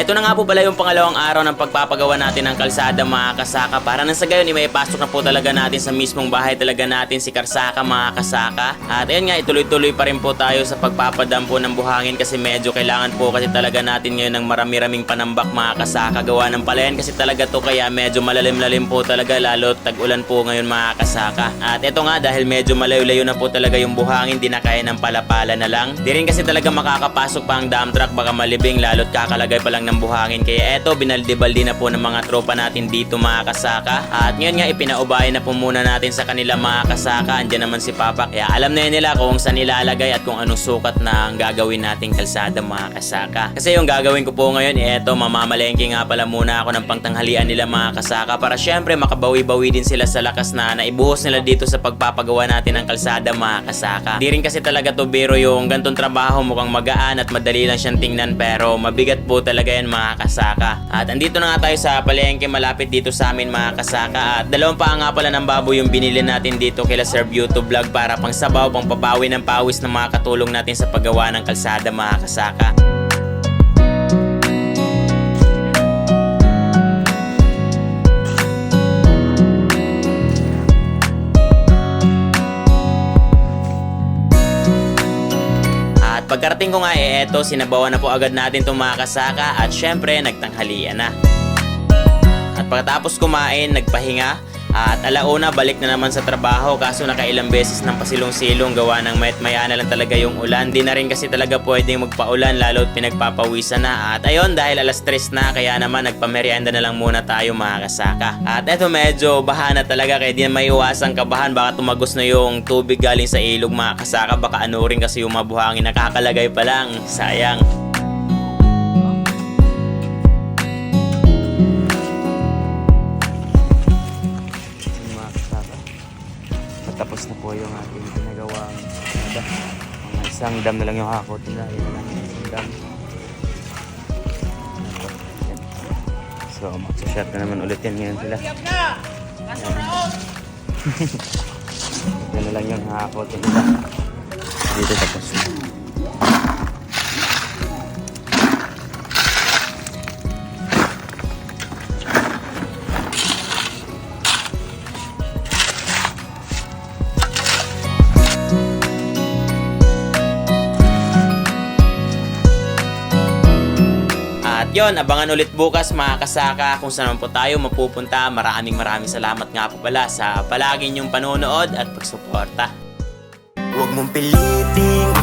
Eto na nga po pala yung pangalawang araw ng pagpapagawa natin ng kalsada mga kasaka. Para nang sa gayon, may pasok na po talaga natin sa mismong bahay talaga natin si Karsaka mga kasaka. At ayun nga, ituloy-tuloy pa rin po tayo sa pagpapadam po ng buhangin kasi medyo kailangan po kasi talaga natin ngayon ng marami-raming panambak mga kasaka. Gawa ng palayan kasi talaga to kaya medyo malalim-lalim po talaga lalo tag-ulan po ngayon mga kasaka. At eto nga, dahil medyo malayo-layo na po talaga yung buhangin, di na kaya ng palapala na lang. Di rin kasi talaga makakapasok pa ang dump truck baka malibing lalo't kakalagay pa lang ng buhangin. Kaya eto, binaldi-baldi na po ng mga tropa natin dito mga kasaka. At ngayon nga, ipinaubaya na po muna natin sa kanila mga kasaka. Andiyan naman si Papa. Kaya alam na nila kung saan ilalagay at kung anong sukat na ang gagawin nating kalsada mga kasaka. Kasi yung gagawin ko po ngayon, eto, mamamalengke nga pala muna ako ng pangtanghalian nila mga kasaka para syempre makabawi-bawi din sila sa lakas na naibuhos nila dito sa pagpapagawa natin ng kalsada mga kasaka. Di rin kasi talaga to biro yung gantong trabaho mukhang magaan at madali lang siyang tingnan pero mabigat po talaga yan mga kasaka. At andito na nga tayo sa palengke malapit dito sa amin mga kasaka at dalawang pa nga pala ng baboy yung binili natin dito kila Sir YouTube Vlog para pang sabaw, pang papawi ng pawis ng mga katulong natin sa paggawa ng kalsada mga kasaka. Pagkarating ko nga eh eto, sinabawan na po agad natin itong mga kasaka at syempre nagtanghalian na. At pagkatapos kumain, nagpahinga at alauna balik na naman sa trabaho kaso nakailang beses ng pasilong-silong gawa ng mayat maya na lang talaga yung ulan. Di na rin kasi talaga pwedeng magpaulan lalo't pinagpapawisan na. At ayun dahil alas tres na kaya naman nagpamerienda na lang muna tayo mga kasaka. At eto medyo baha na talaga kaya di na maiwasan kabahan baka tumagos na yung tubig galing sa ilog mga kasaka baka ano rin kasi yung mabuhangin nakakalagay pa lang. Sayang. Po yung ating ginagawang mga isang dam na lang yung hakot nila. Lang yung isang dam. So, magsashot na naman ulit yan ngayon sila. Yan. Ito na lang yung hakot nila. Dito tapos na. At yon, abangan ulit bukas mga kasaka kung saan po tayo mapupunta. Maraming maraming salamat nga po pala sa palagi niyong panonood at pagsuporta. Huwag mong piliting